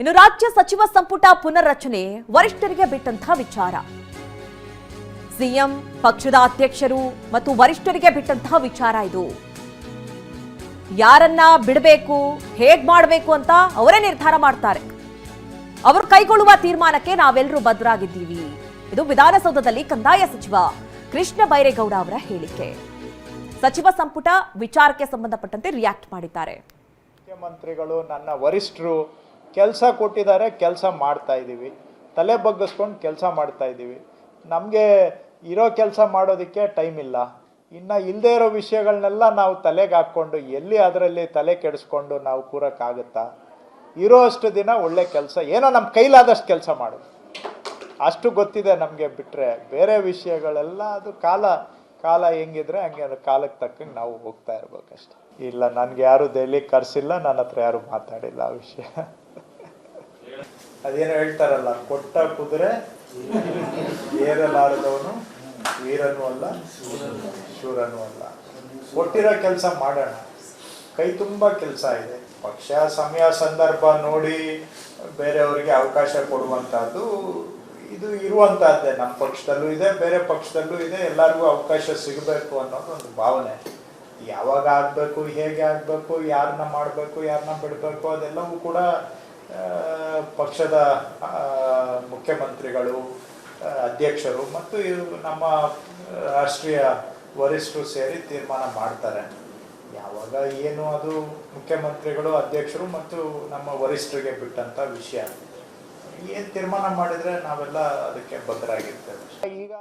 ಇನ್ನು ರಾಜ್ಯ ಸಚಿವ ಸಂಪುಟ ಪುನರ್ರಚನೆ, ವರಿಷ್ಠರಿಗೆ ಬಿಟ್ಟಂತಹ ವಿಚಾರ. ಸಿಎಂ, ಪಕ್ಷದ ಅಧ್ಯಕ್ಷರು ಮತ್ತು ವರಿಷ್ಠರಿಗೆ ಬಿಟ್ಟಂತಹ ವಿಚಾರ ಇದು. ಯಾರನ್ನ ಬಿಡಬೇಕು, ಹೇಗ್ ಮಾಡಬೇಕು ಅಂತ ಅವರೇ ನಿರ್ಧಾರ ಮಾಡ್ತಾರೆ. ಅವರು ಕೈಗೊಳ್ಳುವ ತೀರ್ಮಾನಕ್ಕೆ ನಾವೆಲ್ಲರೂ ಬದ್ಧರಾಗಿದ್ದೀವಿ ಇದು ವಿಧಾನಸೌಧದಲ್ಲಿ ಕಂದಾಯ ಸಚಿವ ಕೃಷ್ಣ ಬೈರೇಗೌಡ ಅವರ ಹೇಳಿಕೆ. ಸಚಿವ ಸಂಪುಟ ವಿಚಾರಕ್ಕೆ ಸಂಬಂಧಪಟ್ಟಂತೆ ರಿಯಾಕ್ಟ್ ಮಾಡಿದ್ದಾರೆ. ಮುಖ್ಯಮಂತ್ರಿಗಳು, ನನ್ನ ವರಿಷ್ಠರು ಕೆಲಸ ಕೊಟ್ಟಿದ್ದಾರೆ, ಕೆಲಸ ಮಾಡ್ತಾ ಇದ್ದೀವಿ ತಲೆ ಬಗ್ಗಿಸ್ಕೊಂಡು ಕೆಲಸ ಮಾಡ್ತಾ ಇದ್ದೀವಿ ನಮಗೆ ಇರೋ ಕೆಲಸ ಮಾಡೋದಕ್ಕೆ ಟೈಮ್ ಇಲ್ಲ. ಇನ್ನು ಇಲ್ಲದೆ ಇರೋ ವಿಷಯಗಳನ್ನೆಲ್ಲ ನಾವು ತಲೆಗೆ ಹಾಕ್ಕೊಂಡು, ಎಲ್ಲಿ ಅದರಲ್ಲಿ ತಲೆ ಕೆಡಿಸ್ಕೊಂಡು ನಾವು ಕೂರೋಕ್ಕಾಗುತ್ತಾ? ಇರೋ ಅಷ್ಟು ದಿನ ಒಳ್ಳೆ ಕೆಲಸ. ಏನೋ ನಮ್ಮ ಕೈಲಾದಷ್ಟು ಕೆಲಸ ಮಾಡೋದು ಅಷ್ಟು ಗೊತ್ತಿದೆ ನಮಗೆ ಬಿಟ್ಟರೆ ಬೇರೆ ವಿಷಯಗಳೆಲ್ಲ ಅದು ಕಾಲ ಕಾಲ ಹೆಂಗಿದ್ರೆ ಹಂಗೆ ಕಾಲಕ್ಕೆ ತಕ್ಕಂಗೆ ನಾವು ಹೋಗ್ತಾ ಇರ್ಬೇಕಷ್ಟೆ. ಇಲ್ಲ, ನನಗೆ ಯಾರು ದೆಹಲಿ ಕರೆಸಿಲ್ಲ, ನನ್ನ ಹತ್ರ ಯಾರು ಮಾತಾಡಿಲ್ಲ ಆ ವಿಷಯ. ಅದೇನೋ ಹೇಳ್ತಾರಲ್ಲ, ಕೊಟ್ಟ ಕುದುರೆ ಏರಲಾರದವನು ವೀರನು ಅಲ್ಲ, ಶೂರನು ಅಲ್ಲ. ಕೊಟ್ಟಿರೋ ಕೆಲಸ ಮಾಡೋಣ. ಕೈ ತುಂಬ ಕೆಲಸ ಇದೆ. ಪಕ್ಷ, ಸಮಯ, ಸಂದರ್ಭ ನೋಡಿ ಬೇರೆಯವರಿಗೆ ಅವಕಾಶ ಕೊಡುವಂತಹದ್ದು ಇದು ಇರುವಂತಹದ್ದೇ ನಮ್ಮ ಪಕ್ಷದಲ್ಲೂ ಇದೆ, ಬೇರೆ ಪಕ್ಷದಲ್ಲೂ ಇದೆ. ಎಲ್ಲರಿಗೂ ಅವಕಾಶ ಸಿಗಬೇಕು ಅನ್ನೋದು ಒಂದು ಭಾವನೆ. ಯಾವಾಗ ಆಗಬೇಕು, ಹೇಗೆ ಆಗಬೇಕು ಯಾರನ್ನ ಮಾಡಬೇಕು ಯಾರನ್ನ ಬಿಡಬೇಕು ಅದೆಲ್ಲವೂ ಕೂಡ ಪಕ್ಷದ ಮುಖ್ಯಮಂತ್ರಿಗಳು ಅಧ್ಯಕ್ಷರು ಮತ್ತು ನಮ್ಮ ರಾಷ್ಟ್ರೀಯ ವರಿಷ್ಠರು ಸೇರಿ ತೀರ್ಮಾನ ಮಾಡ್ತಾರೆ. ಯಾವಾಗ ಏನು ಅದು ಮುಖ್ಯಮಂತ್ರಿಗಳು, ಅಧ್ಯಕ್ಷರು ಮತ್ತು ನಮ್ಮ ವರಿಷ್ಠರಿಗೆ ಬಿಟ್ಟಂತ ವಿಷಯ. ಏನು ತೀರ್ಮಾನ ಮಾಡಿದ್ರೆ ನಾವೆಲ್ಲ ಅದಕ್ಕೆ ಬದ್ಧರಾಗಿರ್ತೇವೆ. ಈಗ